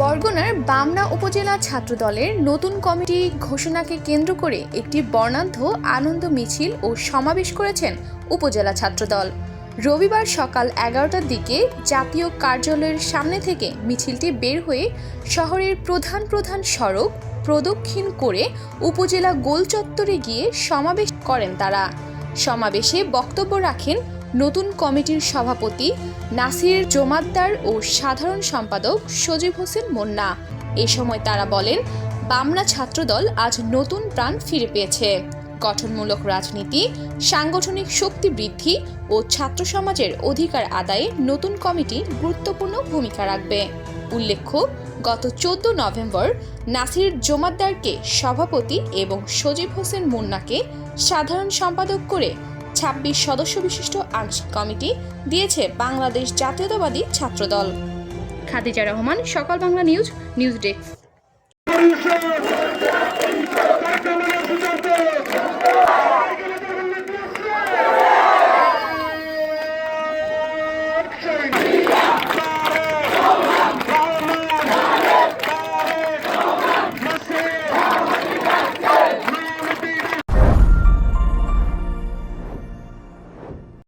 বরগুনার বামনা উপজেলা ছাত্রদলের নতুন কমিটি ঘোষণাকে কেন্দ্র করে একটি বর্ণাঢ্য আনন্দ মিছিল ও সমাবেশ করেছেন উপজেলা ছাত্রদল। রবিবার সকাল এগারোটার দিকে জাতীয় কার্যালয়ের সামনে থেকে মিছিলটি বের হয়ে শহরের প্রধান প্রধান সড়ক প্রদক্ষিণ করে উপজেলা গোল চত্বরে গিয়ে সমাবেশ করেন তারা। সমাবেশে বক্তব্য রাখেন নতুন কমিটির সভাপতি নাসির জমাদ্দার ও সাধারণ সম্পাদক সজীব হোসেন মোন্না। এ সময় তারা বলেন, বামনা ছাত্রদল আজ নতুন প্রাণ ফিরে পেয়েছে। গঠনমূলক রাজনীতি, সাংগঠনিক শক্তি বৃদ্ধি ও ছাত্র সমাজের অধিকার আদায়ে নতুন কমিটি গুরুত্বপূর্ণ ভূমিকা রাখবে। উল্লেখ্য, গত চোদ্দ নভেম্বর নাসির জমাদ্দারকে সভাপতি এবং সজীব হোসেন মুন্নাকে সাধারণ সম্পাদক করে ছাব্বিশ সদস্য বিশিষ্ট আংশিক কমিটি দিয়েছে বাংলাদেশ জাতীয়তাবাদী Chhatradal Khadija Rahman, Sokal Bangla news news desk Action!